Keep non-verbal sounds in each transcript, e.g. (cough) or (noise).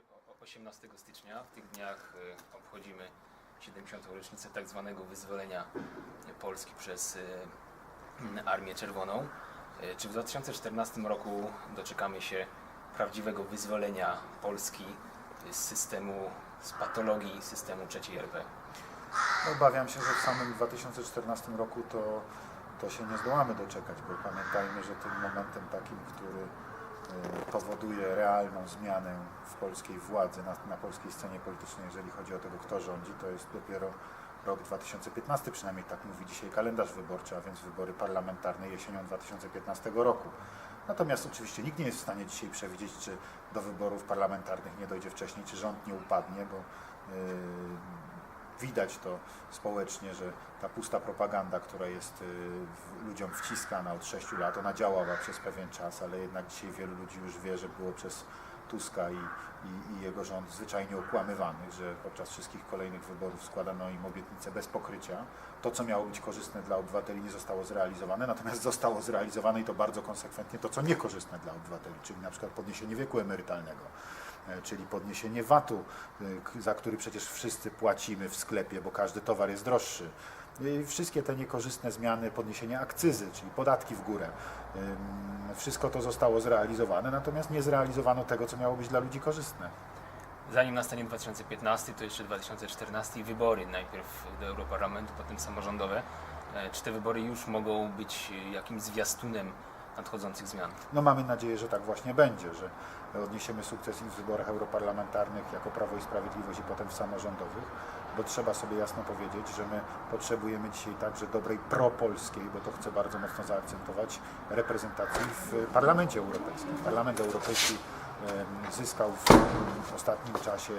o- 18 stycznia. W tych dniach e, obchodzimy 70. rocznicę tak zwanego wyzwolenia Polski przez e, Armię Czerwoną. E, Czy w 2014 roku doczekamy się prawdziwego wyzwolenia Polski z systemu, z patologii systemu III RP? Obawiam się, że w samym 2014 roku to, to się nie zdołamy doczekać, bo pamiętajmy, że tym momentem takim, który powoduje realną zmianę w polskiej władzy, na, na polskiej scenie politycznej, jeżeli chodzi o tego, kto rządzi, to jest dopiero rok 2015, przynajmniej tak mówi dzisiaj kalendarz wyborczy, a więc wybory parlamentarne jesienią 2015 roku. Natomiast oczywiście nikt nie jest w stanie dzisiaj przewidzieć, czy do wyborów parlamentarnych nie dojdzie wcześniej, czy rząd nie upadnie, bo yy, widać to społecznie, że ta pusta propaganda, która jest y, ludziom wciskana od 6 lat, ona działała przez pewien czas, ale jednak dzisiaj wielu ludzi już wie, że było przez Tuska i, i, i jego rząd zwyczajnie okłamywanych, że podczas wszystkich kolejnych wyborów składano im obietnice bez pokrycia. To, co miało być korzystne dla obywateli, nie zostało zrealizowane, natomiast (laughs) zostało zrealizowane i to bardzo konsekwentnie to, co niekorzystne dla obywateli, czyli na przykład podniesienie wieku emerytalnego czyli podniesienie VAT-u, k- za który przecież wszyscy płacimy w sklepie, bo każdy towar jest droższy. I Wszystkie te niekorzystne zmiany, podniesienie akcyzy, czyli podatki w górę, ym, wszystko to zostało zrealizowane, natomiast nie zrealizowano tego, co miało być dla ludzi korzystne. Zanim nastanie 2015, to jeszcze 2014 i wybory. Najpierw do Europarlamentu, potem samorządowe. E, Czy te wybory już mogą być e, jakimś zwiastunem nadchodzących zmian? No mamy nadzieję, że tak właśnie będzie, że odniesiemy sukces i w wyborach europarlamentarnych jako Prawo i Sprawiedliwość i potem w samorządowych, bo trzeba sobie jasno powiedzieć, że my potrzebujemy dzisiaj także dobrej propolskiej, bo to chcę bardzo mocno zaakcentować, reprezentacji w Parlamencie Europejskim. Parlament Europejski zyskał w ostatnim czasie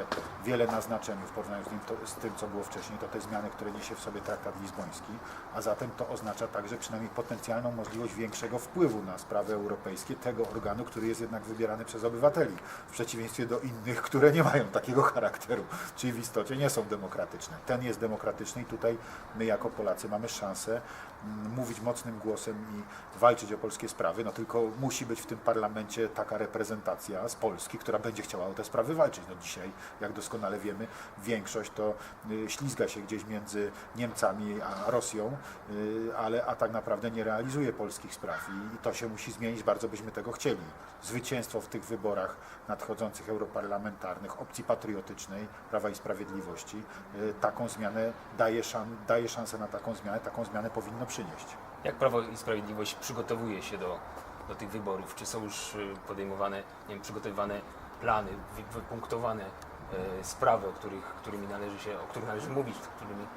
wiele na znaczeniu w porównaniu z tym, to, z tym, co było wcześniej. To te zmiany, które niesie w sobie traktat lizboński, a zatem to oznacza także przynajmniej potencjalną możliwość większego wpływu na sprawy europejskie tego organu, który jest jednak wybierany przez obywateli, w przeciwieństwie do innych, które nie mają takiego charakteru, czyli w istocie nie są demokratyczne. Ten jest demokratyczny i tutaj my jako Polacy mamy szansę mm, mówić mocnym głosem i walczyć o polskie sprawy, no tylko musi być w tym parlamencie taka reprezentacja z Polski, która będzie chciała o te sprawy walczyć. No dzisiaj, jak doskonale wiemy, większość to y, ślizga się gdzieś między Niemcami a Rosją, y, ale a tak naprawdę nie realizuje polskich spraw i, to się musi zmienić, bardzo byśmy tego chcieli. Zwycięstwo w tych wyborach nadchodzących europarlamentarnych, opcji patriotycznej, Prawa i Sprawiedliwości, y, taką zmianę daje, szan, daje szansę na taką zmianę, taką zmianę powinno przynieść. Jak Prawo i Sprawiedliwość przygotowuje się do, do tych wyborów? Czy są już y, podejmowane, nie wiem, przygotowywane plany, wy- wypunktowane e, sprawy, o których, którymi należy się, o których należy mówić, którymi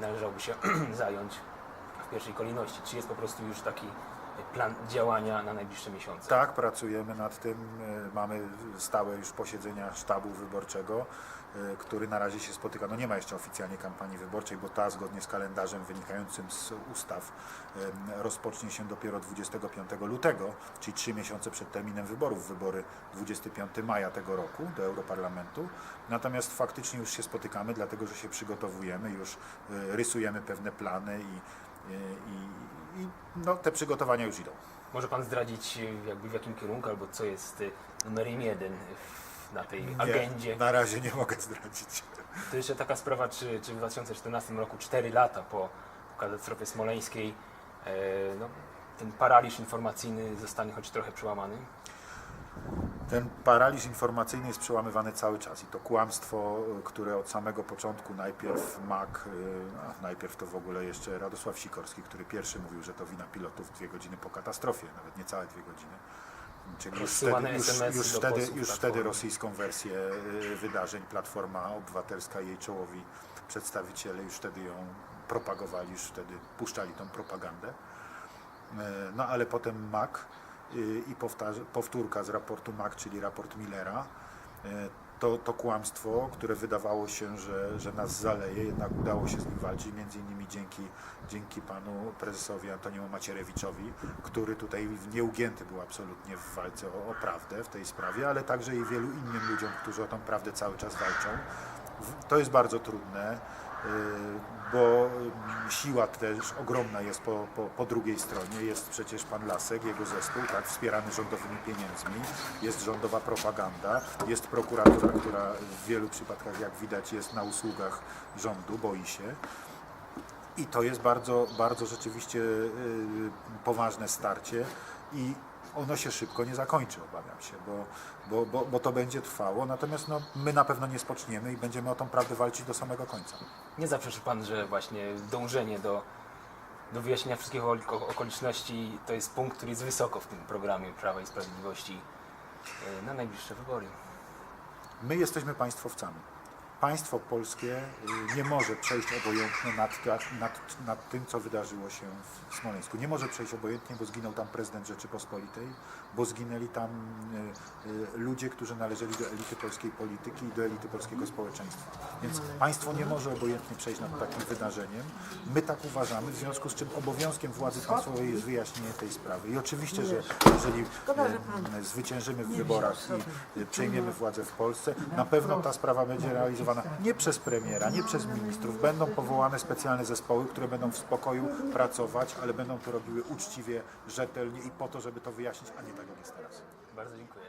należałoby się (clears throat) zająć w pierwszej kolejności? Czy jest po prostu już taki plan działania na najbliższe miesiące? Tak, pracujemy nad tym. e, Mamy stałe już posiedzenia sztabu wyborczego, e, który na razie się spotyka. No nie ma jeszcze oficjalnie kampanii wyborczej, bo ta zgodnie z kalendarzem wynikającym z ustaw rozpocznie się dopiero 25 lutego, czyli trzy miesiące przed terminem wyborów. Wybory 25 maja tego roku do Europarlamentu. Natomiast faktycznie już się spotykamy, dlatego że się przygotowujemy, już e, rysujemy pewne plany i, i, i no, te przygotowania już idą. Może Pan zdradzić y, jakby w jakim kierunku, albo co jest y, numerem jeden na tej Nie, agendzie? Na razie nie mogę zdradzić. To jeszcze taka sprawa, czy, czy w 2014 roku, 4 lata po katastrofie smoleńskiej, e, no, ten paraliż informacyjny zostanie choć trochę przełamany? Ten paraliż informacyjny jest przełamywany cały czas i to kłamstwo, y, które od samego początku najpierw MAK, y, a najpierw to w ogóle jeszcze Radosław Sikorski, który pierwszy mówił, że to wina pilotów dwie godziny po katastrofie, nawet niecałe dwie godziny. Czyli już wtedy, już, już wtedy, już wtedy rosyjską wersję y, wydarzeń Platforma Obywatelska i jej czołowi przedstawiciele już wtedy ją propagowali, już wtedy puszczali tą propagandę. E, No ale potem MAC y, i powtarza- powtórka z raportu MAC, czyli raport Millera, e, to, to kłamstwo, które wydawało się, że, że nas zaleje, jednak udało się z nim walczyć, między innymi dzięki, dzięki panu prezesowi Antoniemu Macierewiczowi, który tutaj nieugięty był absolutnie w walce o, o prawdę w tej sprawie, ale także i wielu innym ludziom, którzy o tą prawdę cały czas walczą. To jest bardzo trudne. Bo mm, siła też ogromna jest po, po, po drugiej stronie. Jest przecież pan Lasek, jego zespół, tak, wspierany rządowymi pieniędzmi, jest rządowa propaganda, jest prokuratura, która w wielu przypadkach, jak widać, jest na usługach rządu, boi się. I to jest bardzo, bardzo rzeczywiście y, poważne starcie i ono się szybko nie zakończy, obawiam się, bo, bo, bo, bo to będzie trwało. Natomiast no, my na pewno nie spoczniemy i będziemy o tą prawdę walczyć do samego końca. Nie zaprzeczy Pan, że właśnie dążenie do, do wyjaśnienia wszystkich oko- okoliczności to jest punkt, który jest wysoko w tym programie Prawa i Sprawiedliwości e, na najbliższe wybory. My jesteśmy państwowcami. Państwo polskie y, nie może przejść obojętnie nad, nad, nad tym, co wydarzyło się w Smoleńsku. Nie może przejść obojętnie, bo zginął tam prezydent Rzeczypospolitej, bo zginęli tam y, y, ludzie, którzy należeli do elity polskiej polityki i do elity polskiego społeczeństwa. Więc państwo nie może obojętnie przejść nad takim wydarzeniem. My tak uważamy, w związku z czym obowiązkiem władzy państwowej jest wyjaśnienie tej sprawy. I oczywiście, że jeżeli zwyciężymy w wyborach i przejmiemy władzę w Polsce, na pewno ta sprawa będzie realizowana nie przez premiera, nie przez ministrów. Będą powołane specjalne zespoły, które będą w spokoju pracować, ale będą to robiły uczciwie, rzetelnie i po to, żeby to wyjaśnić, a nie tak jak jest teraz. Bardzo dziękuję.